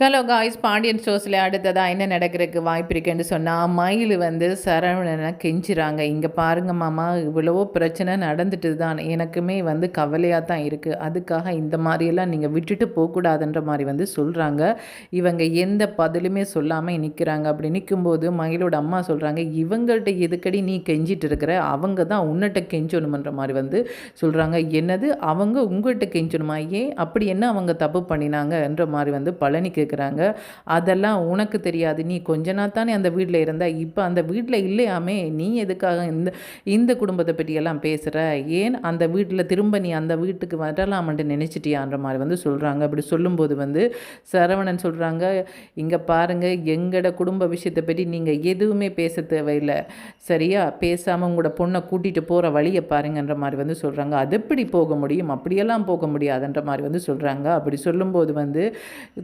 Hello guys Pandian ஷோஸில் அடுத்ததாக என்ன நடக்கிறதுக்கு வாய்ப்பு இருக்குன்னு சொன்னால் மயில் வந்து சரவணனை கெஞ்சுறாங்க. இங்கே பாருங்க மாமா இவ்வளவோ பிரச்சனை நடந்துட்டு தான் எனக்குமே வந்து கவலையாக தான் இருக்குது அதுக்காக இந்த மாதிரியெல்லாம் நீங்கள் விட்டுட்டு போகக்கூடாதுன்ற மாதிரி வந்து சொல்கிறாங்க இவங்க எந்த பதிலுமே சொல்லாமல் நிற்கிறாங்க அப்படி நிற்கும்போது மயிலோட அம்மா சொல்கிறாங்க இவங்கள்ட்ட எதுக்கடி நீ கெஞ்சிட்டு இருக்கிற? அவங்க தான் உன்னிட்ட கெஞ்சணுமன்ற மாதிரி வந்து சொல்கிறாங்க என்னது? அவங்க உங்கள்கிட்ட கெஞ்சணுமா? ஏன்? அப்படி என்ன அவங்க தப்பு பண்ணினாங்கன்ற மாதிரி வந்து பழனி இருக்கிறாங்க அதெல்லாம் உனக்கு தெரியாது. நீ கொஞ்ச நாள் தானே அந்த வீட்டில் இருந்தால் இப்போ அந்த வீட்டில் இல்லையாமே நீ எதுக்காக இந்த இந்த குடும்பத்தை பற்றியெல்லாம் பேசுகிற ஏன் அந்த வீட்டில் திரும்ப நீ அந்த வீட்டுக்கு வரலாமன்ட்டு நினச்சிட்டியான்ற மாதிரி வந்து சொல்கிறாங்க அப்படி சொல்லும்போது வந்து சரவணன் சொல்கிறாங்க இங்கே பாருங்கள் எங்களோட குடும்ப விஷயத்தை பற்றி நீங்கள் எதுவுமே பேச தேவையில்லை. சரியா? பேசாமல் உங்களோட பொண்ணை கூட்டிகிட்டு போகிற வழியை பாருங்கன்ற மாதிரி வந்து சொல்கிறாங்க அது எப்படி போக முடியும்? அப்படியெல்லாம் போக முடியாதுன்ற மாதிரி வந்து சொல்கிறாங்க அப்படி சொல்லும்போது வந்து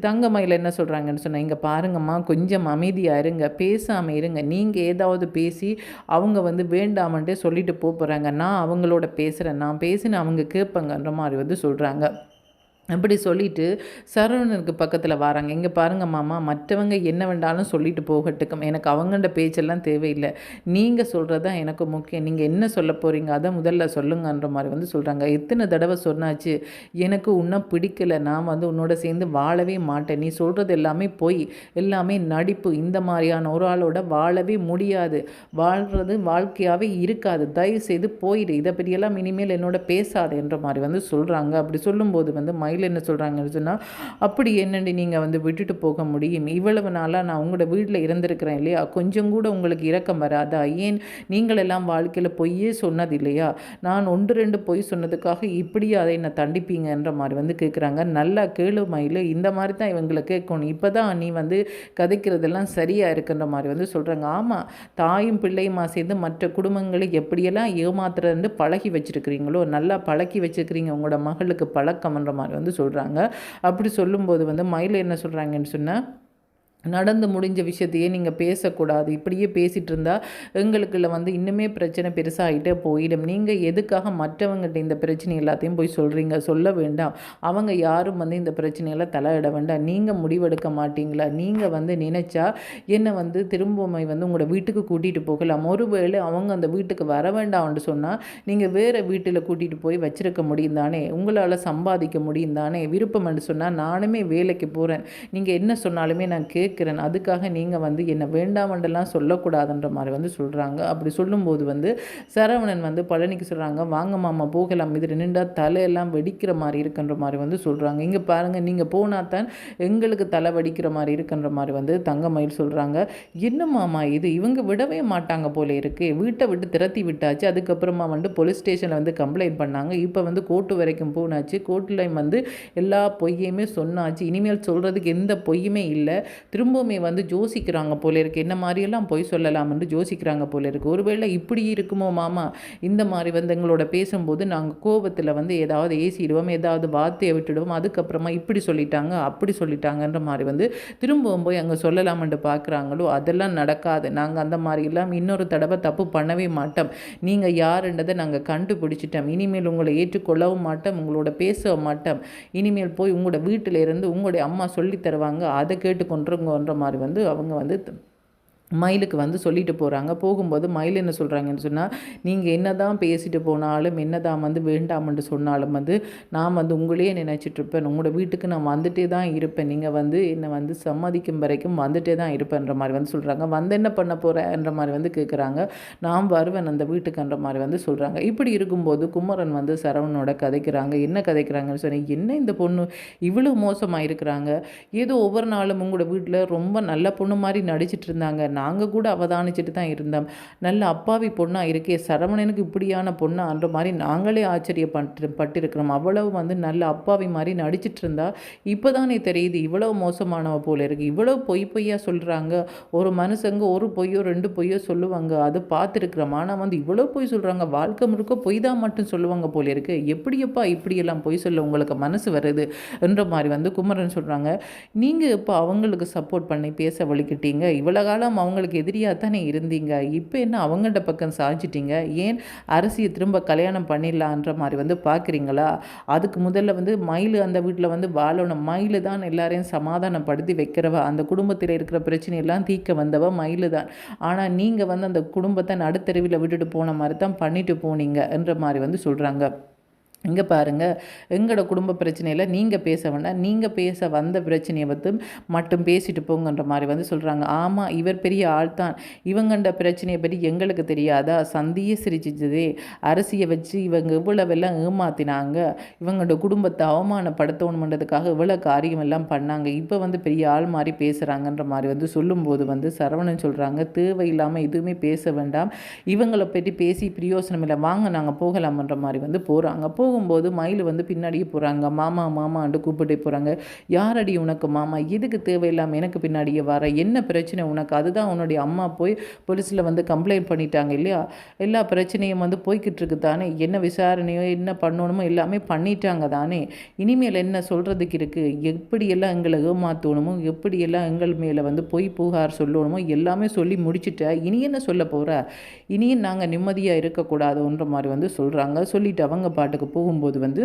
தங்கமயில் என்ன சொல்கிறாங்கன்னு சொன்னால் இங்கே பாருங்கம்மா கொஞ்சம் அமைதியாக இருங்க பேசாமல் இருங்க. நீங்கள் ஏதாவது பேசி அவங்க வந்து வேண்டாமன்ட்டே சொல்லிட்டு போகிறாங்க நான் அவங்களோட பேசுகிறேன் நான் பேசின அவங்க கேட்பங்கன்ற மாதிரி வந்து சொல்கிறாங்க அப்படி சொல்லிட்டு சரவணனுக்கு பக்கத்தில் வராங்க. இங்கே பாருங்க மாமா மற்றவங்க என்ன வேண்டாலும் சொல்லிட்டு போகட்டுக்கும். எனக்கு அவங்கள்ட பேச்செல்லாம் தேவையில்லை. நீங்கள் சொல்கிறது தான் எனக்கு முக்கியம். நீங்கள் என்ன சொல்ல போகிறீங்க அதை முதல்ல சொல்லுங்கன்ற மாதிரி வந்து சொல்கிறாங்க எத்தனை தடவை சொன்னாச்சு எனக்கு உன்னை பிடிக்கல நான் வந்து உன்னோட சேர்ந்து வாழவே மாட்டேன். நீ சொல்கிறது எல்லாமே பொய் எல்லாமே நடிப்பு. இந்த மாதிரியான ஒரு ஆளோட வாழவே முடியாது. வாழ்கிறது வாழ்க்கையாகவே இருக்காது. தயவு செய்து போயிடு. இதை பற்றியெல்லாம் இனிமேல் என்னோட பேசாது என்ற மாதிரி வந்து சொல்கிறாங்க அப்படி சொல்லும்போது வந்து மயில் என்ன சொல்கிறாங்கன்னு சொன்னால் அப்படி என்னண்டு நீங்கள் வந்து விட்டுட்டு போக முடியும்? இவ்வளவு நாளாக நான் உங்களோட வீட்டில் இருந்திருக்கிறேன் இல்லையா? கொஞ்சம் கூட உங்களுக்கு இரக்கம் வராதா? ஏன் நீங்கள் எல்லாம் வாழ்க்கையில் பொய்யே சொன்னது இல்லையா? நான் ஒன்று ரெண்டு பொய் சொன்னதுக்காக இப்படி அதை என்னை தண்டிப்பீங்கன்ற மாதிரி வந்து கேட்குறாங்க நல்லா கேளு மயில் இந்த மாதிரி தான் இவங்களை கேட்கணும். இப்போ தான் நீ வந்து கதைக்கிறதெல்லாம் சரியாக இருக்குன்ற மாதிரி வந்து சொல்கிறாங்க ஆமாம் தாயும் பிள்ளையுமா சேர்ந்து மற்ற குடும்பங்களை எப்படியெல்லாம் ஏமாத்துறதுன்னு பழகி வச்சுருக்கிறீங்களோ நல்லா பழக்கி வச்சுருக்கிறீங்க. உங்களோட மகளுக்கு பழக்கம்ன்ற மாதிரி வந்து சொல்கிறாங்க அப்படி சொல்லும்போது வந்து மயில் என்ன சொல்கிறாங்கன்னு சொன்னால் நடந்து முடிஞ்ச விஷயத்தையே நீங்கள் பேசக்கூடாது. இப்படியே பேசிகிட்டு இருந்தால் எங்களுக்குள்ள வந்து இன்னுமே பிரச்சனை பெருசாகிட்டே போயிடும். நீங்கள் எதுக்காக மற்றவங்ககிட்ட இந்த பிரச்சனை எல்லாத்தையும் போய் சொல்கிறீங்க சொல்ல வேண்டாம். அவங்க யாரும் வந்து இந்த பிரச்சனையெல்லாம் தலையிட வேண்டாம். நீங்கள் முடிவெடுக்க மாட்டீங்களா? நீங்கள் வந்து நினச்சா என்னை வந்து திரும்பவுமை வந்து உங்களோட வீட்டுக்கு கூட்டிகிட்டு போகலாம். ஒருவேளை அவங்க அந்த வீட்டுக்கு வர வேண்டாம்னு சொன்னால் நீங்கள் வேறு வீட்டில் கூட்டிகிட்டு போய் வச்சுருக்க முடியும் தானே? உங்களால் சம்பாதிக்க முடியும் தானே? விருப்பம்னு சொன்னால் நானுமே வேலைக்கு போகிறேன் நீங்கள் என்ன சொன்னாலுமே நான் கேட்க கேட்குறேன் அதுக்காக நீங்கள் வந்து என்னை வேண்டாமண்டெல்லாம் சொல்லக்கூடாதுன்ற மாதிரி வந்து சொல்கிறாங்க அப்படி சொல்லும்போது வந்து சரவணன் வந்து பழனிக்கு சொல்கிறாங்க வாங்க மாமா போகலாம். இது நின்றா தலையெல்லாம் வெடிக்கிற மாதிரி இருக்குன்ற மாதிரி வந்து சொல்கிறாங்க இங்கே பாருங்கள் நீங்கள் போனால் தான் எங்களுக்கு தலை வெடிக்கிற மாதிரி இருக்குன்ற மாதிரி வந்து தங்கமயில் சொல்கிறாங்க என்ன மாமா இது? இவங்க விடவே மாட்டாங்க போல இருக்குது வீட்டை விட்டு திரத்தி விட்டாச்சு. அதுக்கப்புறமா வந்து போலீஸ் ஸ்டேஷனில் வந்து கம்ப்ளைண்ட் பண்ணாங்க. இப்போ வந்து கோர்ட்டு வரைக்கும் போனாச்சு. கோர்ட்டில் வந்து எல்லா பொய்யுமே சொன்னாச்சு. இனிமேல் சொல்கிறதுக்கு எந்த பொய்யுமே இல்லை. திரும்பவுமே வந்து ஜோசிக்கிறாங்க போல இருக்குது என்ன மாதிரியெல்லாம் பொய் சொல்லலாம்னு ஜோசிக்கிறாங்க போல இருக்குது ஒருவேளை இப்படி இருக்குமோ மாமா? இந்த மாதிரி வந்து எங்களோட பேசும்போது நாங்கள் கோபத்தில் வந்து ஏதாவது ஏசிடுவோம் ஏதாவது வார்த்தையை விட்டுடுவோம். அதுக்கப்புறமா இப்படி சொல்லிட்டாங்க அப்படி சொல்லிட்டாங்கன்ற மாதிரி வந்து திரும்பவும் போய் அங்கே சொல்லலாம்னு பார்க்குறாங்களோ அதெல்லாம் நடக்காது. நாங்கள் அந்த மாதிரிலாம் இன்னொரு தடவை தப்பு பண்ணவே மாட்டோம். நீங்கள் யாருன்றதை நாங்கள் கண்டுபிடிச்சிட்டோம். இனிமேல் உங்களை ஏற்றுக்கொள்ளவும் மாட்டோம் உங்களோட பேசவும் மாட்டோம். இனிமேல் போய் உங்களோட வீட்டில் இருந்து உங்களுடைய அம்மா சொல்லி தருவாங்க அதை ஒன்ற மாதிரி வந்து அவங்க வந்து மயிலுக்கு வந்து சொல்லிட்டு போகிறாங்க போகும்போது மயில் என்ன சொல்கிறாங்கன்னு சொன்னால் நீங்கள் என்ன தான் பேசிட்டு போனாலும் என்ன தான் வந்து வேண்டாம்னு சொன்னாலும் வந்து நான் வந்து உங்களையே நினச்சிட்ருப்பேன் உங்களோட வீட்டுக்கு நான் வந்துட்டே தான் இருப்பேன். நீங்கள் வந்து என்னை வந்து சம்மதிக்கும் வரைக்கும் வந்துட்டே தான் இருப்பேன்ற மாதிரி வந்து சொல்கிறாங்க வந்து என்ன பண்ண போகிறேன்ற மாதிரி வந்து கேட்குறாங்க நான் வருவேன் அந்த வீட்டுக்குன்ற மாதிரி வந்து சொல்கிறாங்க இப்படி இருக்கும்போது குமரன் வந்து சரவணோட கதைக்கிறாங்க. என்ன கதைக்கிறாங்கன்னு சொன்னேன் என்ன இந்த பொண்ணு? இவ்வளோ மோசமாக இருக்கிறாங்க ஏதோ ஒவ்வொரு நாளும் உங்களோட வீட்டில் ரொம்ப நல்ல பொண்ணு மாதிரி நடிச்சிட்டு இருந்தாங்க. நாங்கள் கூட அவதானிச்சுட்டு தான் இருந்தோம். நல்ல அப்பாவி பொண்ணாக இருக்கே சரவணனுக்கு இப்படியான பொண்ணான்ற மாதிரி நாங்களே ஆச்சரியப்பட்டு பட்டிருக்கிறோம். அவ்வளவு வந்து நல்ல அப்பாவி மாதிரி நடிச்சிட்டு இருந்தா இப்போ தானே தெரியுது இவ்வளவு மோசமானவ போல இருக்குது இவ்வளோ பொய் பொய்யா சொல்கிறாங்க ஒரு மனுஷங்க ஒரு பொய்யோ ரெண்டு பொய்யோ சொல்லுவாங்க. அது பார்த்துருக்குறோம். ஆனால் வந்து இவ்வளோ பொய் சொல்கிறாங்க வாழ்க்கை முழுக்க பொய் தான் மட்டும் சொல்லுவாங்க போல இருக்குது எப்படியப்பா இப்படியெல்லாம் பொய் சொல்ல உங்களுக்கு மனசு வருது என்ற மாதிரி வந்து குமரன் சொல்கிறாங்க நீங்கள் இப்போ அவங்களுக்கு சப்போர்ட் பண்ணி பேச வலிக்கிட்டீங்க. இவ்வளோ காலம் அவங்களுக்கு எதிரியாக தானே இருந்தீங்க? இப்போ என்ன அவங்கள்ட்ட பக்கம் சாய்ச்சிட்டீங்க ஏன் அரசியை திரும்ப கல்யாணம் பண்ணிடலான்ற மாதிரி வந்து பார்க்குறீங்களா அதுக்கு முதல்ல வந்து மயில் அந்த வீட்டில் வந்து வாழணும். மயில் தான் எல்லாரையும் சமாதானப்படுத்தி வைக்கிறவ. அந்த குடும்பத்தில் இருக்கிற பிரச்சனையெல்லாம் தீக்க வந்தவ மயில் தான். ஆனால் நீங்கள் வந்து அந்த குடும்பத்தை நடுத்தருவில் விட்டுட்டு போன மாதிரி தான் பண்ணிட்டு போனீங்க என்ற மாதிரி வந்து சொல்கிறாங்க இங்கே பாருங்கள் எங்களோட குடும்ப பிரச்சனையில் நீங்கள் பேச வேண்டாம் நீங்கள் பேச வந்த பிரச்சனையை வந்து மட்டும் பேசிட்டு போங்கன்ற மாதிரி வந்து சொல்கிறாங்க ஆமாம் இவர் பெரிய ஆள் தான். இவங்கண்ட பிரச்சனையை பற்றி எங்களுக்கு தெரியாதா? சந்தியே சிரிச்சிச்சதே. அரசியை வச்சு இவங்க இவ்வளவெல்லாம் ஏமாத்தினாங்க. இவங்களோட குடும்பத்தை அவமானப்படுத்தணுமன்றதுக்காக இவ்வளோ காரியம் எல்லாம் பண்ணாங்க. இப்போ வந்து பெரிய ஆள் மாதிரி பேசுகிறாங்கன்ற மாதிரி வந்து சொல்லும்போது வந்து சரவணன் சொல்கிறாங்க தேவையில்லாமல் எதுவுமே பேச வேண்டாம். இவங்களை பற்றி பேசி பிரயோசனம் இல்லை வாங்க நாங்கள் போகலாமன்ற மாதிரி வந்து போகிறாங்க போக போகும்போது மயில் வந்து பின்னாடியே போகிறாங்க மாமா மாமான்ட்டு கூப்பிட்டு போகிறாங்க யாரடி உனக்கு மாமா? எதுக்கு தேவையில்லாமல் எனக்கு பின்னாடியே வர? என்ன பிரச்சனை உனக்கு? அதுதான் உன்னுடைய அம்மா போய் போலீஸில் வந்து கம்ப்ளைண்ட் பண்ணிட்டாங்க இல்லையா? எல்லா பிரச்சனையும் வந்து போய்கிட்டு இருக்கு தானே? என்ன விசாரணையோ என்ன பண்ணணுமோ எல்லாமே பண்ணிட்டாங்க தானே? இனிமேல் என்ன சொல்கிறதுக்கு இருக்குது எப்படியெல்லாம் எங்களை ஏமாற்றணுமோ எப்படியெல்லாம் எங்கள் மேலே வந்து பொய் புகார் சொல்லணுமோ எல்லாமே சொல்லி முடிச்சுட்ட. இனி என்ன சொல்ல போகிற இனியும் நாங்கள் நிம்மதியாக இருக்கக்கூடாதுன்ற மாதிரி வந்து சொல்கிறாங்க சொல்லிட்டு அவங்க பாட்டுக்கு போகும்போது வந்து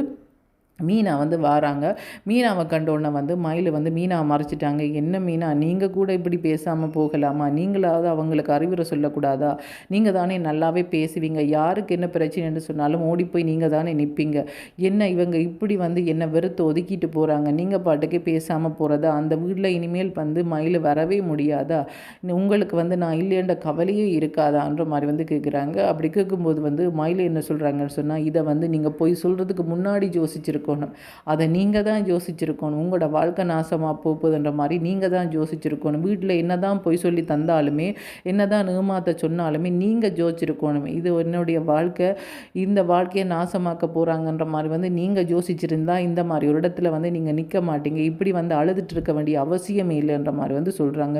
மீனா வந்து வாராங்க. மீனாவை கண்டோடனே வந்து மயில் வந்து மீனாவை மறைச்சிட்டாங்க. என்ன மீனா? நீங்கள் கூட இப்படி பேசாமல் போகலாமா? நீங்களாவது அவங்களுக்கு அறிவுரை சொல்லக்கூடாதா? நீங்கள் தானே நல்லாவே பேசுவீங்க. யாருக்கு என்ன பிரச்சனைன்னு சொன்னாலும் ஓடி போய் நீங்கள் தானே நிற்பீங்க என்ன இவங்க இப்படி வந்து என்னை வெறுத்து ஒதுக்கிட்டு போகிறாங்க நீங்கள் பாட்டுக்கு பேசாமல் போகிறதா அந்த வீட்டில் இனிமேல் வந்து மயில் வரவே முடியாதா? உங்களுக்கு வந்து நான் இல்லைன்ற கவலையே இருக்காதான்ற மாதிரி வந்து கேட்குறாங்க அப்படி கேட்கும்போது வந்து மயில் என்ன சொல்கிறாங்கன்னு சொன்னால் இதை வந்து நீங்கள் போய் சொல்கிறதுக்கு முன்னாடி யோசிச்சிருக்க யோசிச்சிருக்கணும் அதை நீங்கள் தான் யோசிச்சிருக்கணும். உங்களோட வாழ்க்கை நாசமாக போகுதுன்ற மாதிரி நீங்கள் தான் யோசிச்சிருக்கணும். வீட்டில் என்ன தான் பொய் சொல்லி தந்தாலுமே என்ன தான் ஏமாத்த சொன்னாலுமே நீங்கள் யோசிச்சிருக்கணும். இது என்னுடைய வாழ்க்கை. இந்த வாழ்க்கையை நாசமாக்க போகிறாங்கன்ற மாதிரி வந்து நீங்கள் யோசிச்சிருந்தா இந்த மாதிரி ஒரு இடத்துல வந்து நீங்கள் நிற்க மாட்டீங்க. இப்படி வந்து அழுதுட்டு இருக்க வேண்டிய அவசியமே இல்லைன்ற மாதிரி வந்து சொல்கிறாங்க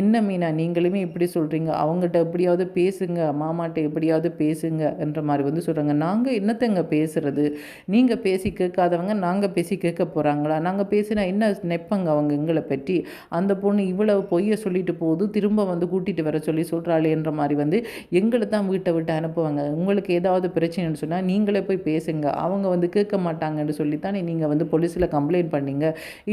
என்ன மீனா நீங்களுமே இப்படி சொல்கிறீங்க அவங்ககிட்ட எப்படியாவது பேசுங்க. மாமாட்ட எப்படியாவது பேசுங்க என்ற மாதிரி வந்து சொல்கிறாங்க நாங்கள் என்னத்தங்க பேசுகிறது நீங்கள் பேசி கேட்க கேட்காதவங்க நாங்கள் பேசி கேட்க போகிறாங்களா நாங்கள் பேசினா என்ன நெப்பங்க அவங்க எங்களை பற்றி? அந்த பொண்ணு இவ்வளவு பொய்யை சொல்லிட்டு போகுது திரும்ப வந்து கூட்டிகிட்டு வர சொல்லி சொல்கிறாளேன்ற மாதிரி வந்து எங்களை தான் வீட்டை விட்டு அனுப்புவாங்க. உங்களுக்கு ஏதாவது பிரச்சனைன்னு சொன்னால் நீங்களே போய் பேசுங்க. அவங்க வந்து கேட்க மாட்டாங்கன்னு சொல்லித்தானே நீங்கள் வந்து போலீஸில் கம்ப்ளைண்ட் பண்ணீங்க.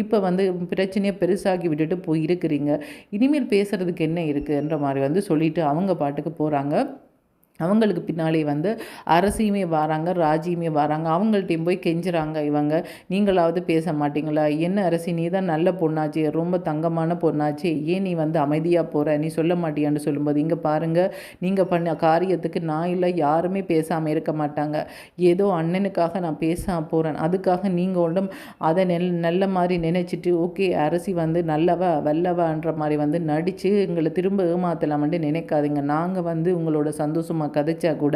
இப்போ வந்து பிரச்சனையை பெருசாக்கி விட்டுட்டு போய் இருக்கிறீங்க. இனிமேல் பேசுகிறதுக்கு என்ன இருக்குன்ற மாதிரி வந்து சொல்லிவிட்டு அவங்க பாட்டுக்கு போகிறாங்க அவங்களுக்கு பின்னாலே வந்து அரசியுமே வராங்க ராஜியுமே வராங்க. அவங்கள்ட்டையும் போய் கெஞ்சுறாங்க இவங்க. நீங்களாவது பேச மாட்டிங்களா? என்ன அரசி நீ தான் நல்ல பொண்ணாச்சு ரொம்ப தங்கமான பொண்ணாச்சு. ஏன் நீ வந்து அமைதியாக போகிற நீ சொல்ல மாட்டியான்னு சொல்லும்போது இங்கே பாருங்கள் நீங்கள் பண்ண காரியத்துக்கு நான் இல்லை யாருமே பேசாமல் இருக்க மாட்டாங்க. ஏதோ அண்ணனுக்காக நான் பேச போகிறேன் அதுக்காக நீங்கள் ஒன்றும் அதை நெல் நல்ல மாதிரி நினச்சிட்டு ஓகே அரசி வந்து நல்லவா வல்லவான்ற மாதிரி வந்து நடித்து எங்களை திரும்ப ஏமாத்தலாமன்ட்டு நினைக்காதீங்க. நாங்கள் வந்து உங்களோட சந்தோஷமாக கதைச்சா கூட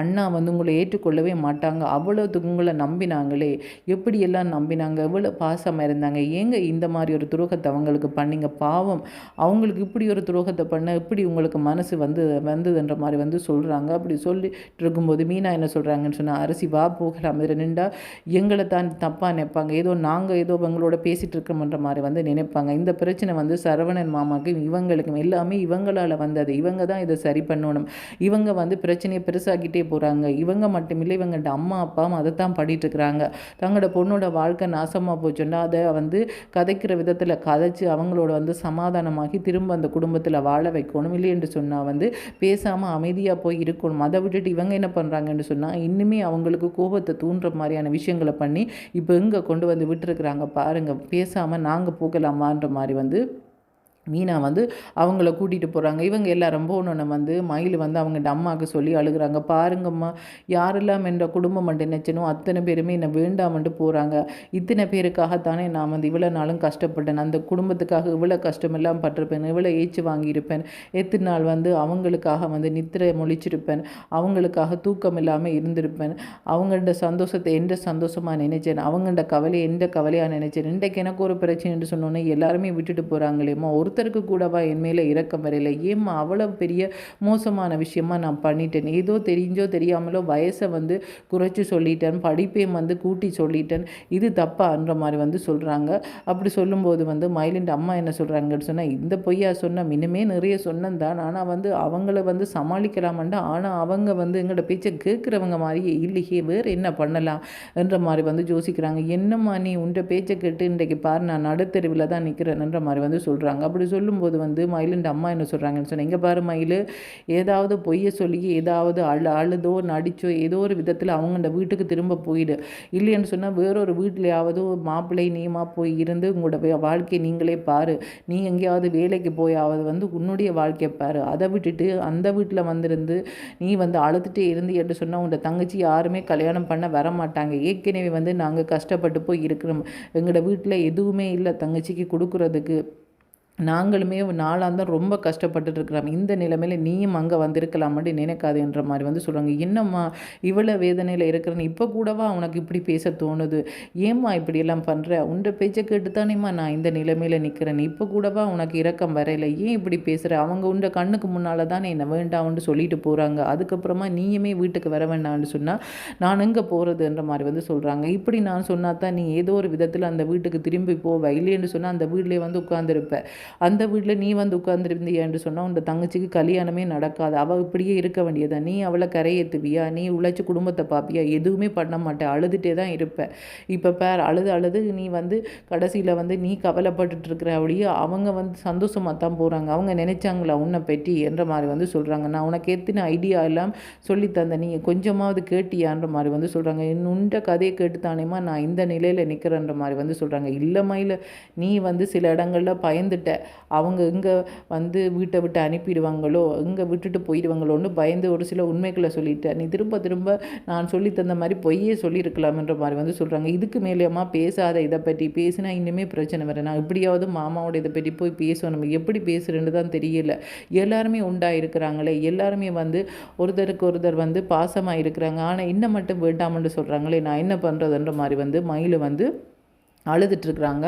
அண்ணா வந்து உங்களை ஏற்றுக்கொள்ளவே மாட்டாங்க. அவ்வளோத்துக்கு உங்களை நம்பினாங்களே. எப்படியெல்லாம் நம்பினாங்க? எவ்வளோ பாசமாக இருந்தாங்க? ஏங்க இந்த மாதிரி ஒரு துரோகத்தை அவங்களுக்கு பண்ணிங்க? பாவம். அவங்களுக்கு இப்படி ஒரு துரோகத்தை பண்ண இப்படி உங்களுக்கு மனசு வந்து வந்ததுன்ற மாதிரி வந்து சொல்கிறாங்க அப்படி சொல்லிட்டு இருக்கும்போது மீனா என்ன சொல்கிறாங்கன்னு சொன்னால் அரிசி வா போகலாம். இதில் நின்றா எங்களை தான் தப்பாக நினைப்பாங்க. ஏதோ நாங்கள் ஏதோ இவங்களோட பேசிகிட்டு இருக்கோம்ன்ற மாதிரி வந்து நினைப்பாங்க. இந்த பிரச்சனை வந்து சரவணன் மாமாக்கும் இவங்களுக்கும் எல்லாமே இவங்களால் வந்தது. இவங்க தான் இதை சரி பண்ணணும். இவங்க வந்து வந்து பிரச்சனையை பெருசாக்கிட்டே போகிறாங்க இவங்க மட்டுமில்லை இவங்கள்ட்ட அம்மா அப்பாவும் அதை தான் இருக்கிறாங்க. தங்களோட பொண்ணோட வாழ்க்கை நாசமாக போச்சுன்னா அதை வந்து கதைக்கிற விதத்தில் கதைச்சு அவங்களோட வந்து சமாதானமாகி திரும்ப அந்த குடும்பத்தில் வாழ வைக்கணும். இல்லை என்று சொன்னால் வந்து பேசாமல் அமைதியாக போய் இருக்கணும். அதை விட்டுட்டு இவங்க என்ன பண்ணுறாங்கன்னு சொன்னால் இன்னுமே அவங்களுக்கு கோபத்தை தூண்டுற மாதிரியான விஷயங்களை பண்ணி இப்போ இங்கே கொண்டு வந்து விட்டுருக்குறாங்க. பாருங்கள் பேசாமல் நாங்கள் போகலாமான்ற மாதிரி வந்து மீனா வந்து அவங்கள கூட்டிகிட்டு போகிறாங்க இவங்க எல்லாரும் போனோன்னு வந்து மயில் வந்து அவங்க அம்மாவுக்கு சொல்லி அழுகிறாங்க. பாருங்கம்மா யாரெல்லாம் என்ற குடும்பம் மட்டும் நினச்சனோ அத்தனை பேருமே என்னை வேண்டாமன்ட்டு போகிறாங்க இத்தனை பேருக்காகத்தானே நான் வந்து இவ்வளோ நாளும் கஷ்டப்பட்டேன். அந்த குடும்பத்துக்காக இவ்வளோ கஷ்டமெல்லாம் பட்டிருப்பேன். இவ்வளோ ஏச்சு வாங்கியிருப்பேன். எத்தனை நாள் வந்து அவங்களுக்காக வந்து நித்திரை மொழிச்சிருப்பேன். அவங்களுக்காக தூக்கம் இல்லாமல் இருந்திருப்பேன். அவங்கள்ட சந்தோஷத்தை எந்த சந்தோஷமாக நினைச்சேன்? அவங்கள்ட கவலை எந்த கவலையாக நினைச்சேன்? இன்றைக்கு எனக்கு ஒரு பிரச்சனைன்னு சொன்னோன்னே எல்லாருமே விட்டுட்டு போகிறாங்களேம்மா ஒரு ஒருத்தருக்கு கூடவா என் மேலே இறக்கம் வரையில ஏம்மா அவ்வளோ பெரிய மோசமான விஷயமா நான் பண்ணிட்டேன். ஏதோ தெரிஞ்சோ தெரியாமலோ வயசை வந்து குறைச்சி சொல்லிட்டேன் படிப்பையும் வந்து கூட்டி சொல்லிட்டேன். இது தப்பான்ற மாதிரி வந்து சொல்கிறாங்க அப்படி சொல்லும்போது வந்து மயிலின் அம்மா என்ன சொல்கிறாங்கன்னு சொன்னால் இந்த பொய்யா சொன்ன மினிமே நிறைய சொன்னேன் தான். ஆனால் வந்து அவங்கள வந்து சமாளிக்கலாமண்டா ஆனால் அவங்க வந்து எங்களோட பேச்சை கேட்குறவங்க மாதிரியே இல்லையே வேறு என்ன பண்ணலாம் என்ற மாதிரி வந்து யோசிக்கிறாங்க. என்னம்மா நீ உன்ட பேச்சை கேட்டு இன்றைக்கு பாரு நான் நடுத்தெருவில் தான் நிற்கிறேன்ற மாதிரி வந்து சொல்கிறாங்க அப்படி சொல்லும்போது வந்து மயிலுண்ட அம்மா என்ன சொல்கிறாங்கன்னு சொன்னேன். இங்கே பாரு மயில் ஏதாவது பொய்யை சொல்லி ஏதாவது அழு அழுதோ நடிச்சோ ஏதோ ஒரு விதத்தில் அவங்கள வீட்டுக்கு திரும்ப போயிடு. இல்லைன்னு சொன்னால் வேறொரு வீட்டிலையாவது மாப்பிள்ளை நீமா போய் இருந்து உங்களோட வாழ்க்கையை நீங்களே பாரு. நீ எங்கேயாவது வேலைக்கு போயாவது வந்து உன்னுடைய வாழ்க்கையை பாரு. அதை விட்டுட்டு அந்த வீட்டில் வந்திருந்து நீ வந்து அழுதுகிட்டே இருந்து என்று சொன்னால் உன்னோட தங்கச்சி யாருமே கல்யாணம் பண்ண வர மாட்டாங்க ஏற்கனவே வந்து நாங்கள் கஷ்டப்பட்டு போய் இருக்கிறோம். எங்களோட வீட்டில் எதுவுமே இல்லை தங்கச்சிக்கு கொடுக்குறதுக்கு. நாங்களுமே நாளாக ரொம்ப கஷ்டப்பட்டுட்டு இருக்கிறோம். இந்த நிலைமையில் நீயும் அங்கே வந்திருக்கலாமாட்டி நினைக்காதுன்ற மாதிரி வந்து சொல்கிறாங்க என்னம்மா இவ்வளோ வேதனையில் இருக்கிறேன்னு இப்போ கூடவா உனக்கு இப்படி பேச தோணுது? ஏம்மா இப்படியெல்லாம் பண்ணுற உன்ற பேச்சை கேட்டு தானேம்மா நான் இந்த நிலைமையில் நிற்கிறேன் இப்போ கூடவா உனக்கு இறக்கம் வரையில ஏன் இப்படி பேசுகிற அவங்க உண்ட கண்ணுக்கு முன்னால் தானே என்ன வேண்டாம்னு சொல்லிட்டு போகிறாங்க அதுக்கப்புறமா நீயுமே வீட்டுக்கு வர வேண்டாம்னு சொன்னால் நான் எங்கே போகிறதுன்ற மாதிரி வந்து சொல்கிறாங்க இப்படி நான் சொன்னா தான் நீ ஏதோ ஒரு விதத்தில் அந்த வீட்டுக்கு திரும்பி போவ. இல்லைன்னு சொன்னால் அந்த வீட்டிலே வந்து உட்காந்துருப்பேன் அந்த வீட்டில் நீ வந்து உட்காந்துருந்தியான்னு சொன்னால் உன் தங்கச்சிக்கு கல்யாணமே நடக்காது. அவள் இப்படியே இருக்க வேண்டியதா? நீ அவளை கரையேற்றுவியா நீ உழைச்சி குடும்பத்தை பார்ப்பியா எதுவுமே பண்ண மாட்டேன் அழுதுகிட்டே தான் இருப்பேன் இப்போ பேர் அழுது அழுது நீ வந்து கடைசியில் வந்து நீ கவலைப்பட்டுட்டு இருக்கிற அப்படியே அவங்க வந்து சந்தோஷமாக தான் போகிறாங்க அவங்க நினைச்சாங்களா? உன்னை பெட்டி என்ற மாதிரி வந்து சொல்கிறாங்க நான் உனக்கு எத்தனை ஐடியா எல்லாம் சொல்லி தந்தேன். நீ கொஞ்சமாவது கேட்டியான்ற மாதிரி வந்து சொல்கிறாங்க உண்ட கதையை கேட்டு தானேமா நான் இந்த நிலையில் நிற்கிறேன்ற மாதிரி வந்து சொல்கிறாங்க இல்லைமையில் நீ வந்து சில இடங்களில் பயந்துட்ட. அவங்க இங்கே வந்து வீட்டை விட்டு அனுப்பிடுவாங்களோ இங்கே விட்டுட்டு போயிடுவாங்களோன்னு பயந்து ஒரு சில உண்மைகளை சொல்லிட்டேன் நீ திரும்ப திரும்ப நான் சொல்லி தந்த மாதிரி பொய்யே சொல்லியிருக்கலாம்ன்ற மாதிரி வந்து சொல்கிறாங்க இதுக்கு மேலேயம்மா பேசாத இதை பற்றி பேசினா இன்னுமே பிரச்சனை வர நான் எப்படியாவது மாமாவோட இதை பற்றி போய் பேசணும். எப்படி பேசுகிறேன்னு தான் தெரியல. எல்லாருமே உண்டாக இருக்கிறாங்களே. எல்லாருமே வந்து ஒருத்தருக்கு ஒருத்தர் வந்து பாசமாக இருக்கிறாங்க. ஆனால் இன்னும் மட்டும் வேண்டாமன்னு சொல்கிறாங்களே நான் என்ன பண்ணுறதுன்ற மாதிரி வந்து மயில் வந்து அழுதுட்டுருக்குறாங்க.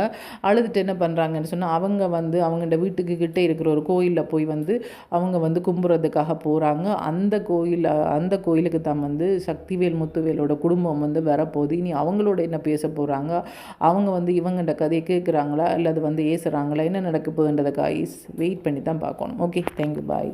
அழுதுட்டு என்ன பண்ணுறாங்கன்னு சொன்னால் அவங்க வந்து அவங்கள்ட வீட்டுக்கு கிட்டே இருக்கிற ஒரு கோயிலில் போய் வந்து அவங்க வந்து கும்புறதுக்காக போகிறாங்க அந்த கோயில் அந்த கோயிலுக்கு தான் வந்து சக்திவேல் முத்துவேலோட குடும்பம் வந்து வரப்போகுது. இனி அவங்களோட என்ன பேச போகிறாங்க அவங்க வந்து இவங்கள்ட கதையை கேட்குறாங்களா இல்லை அது வந்து ஏசுகிறாங்களா என்ன நடக்க போகுதுன்றதை காய்ஸ் வெயிட் பண்ணி தான் பார்க்கணும் ஓகே தேங்க்யூ பாய்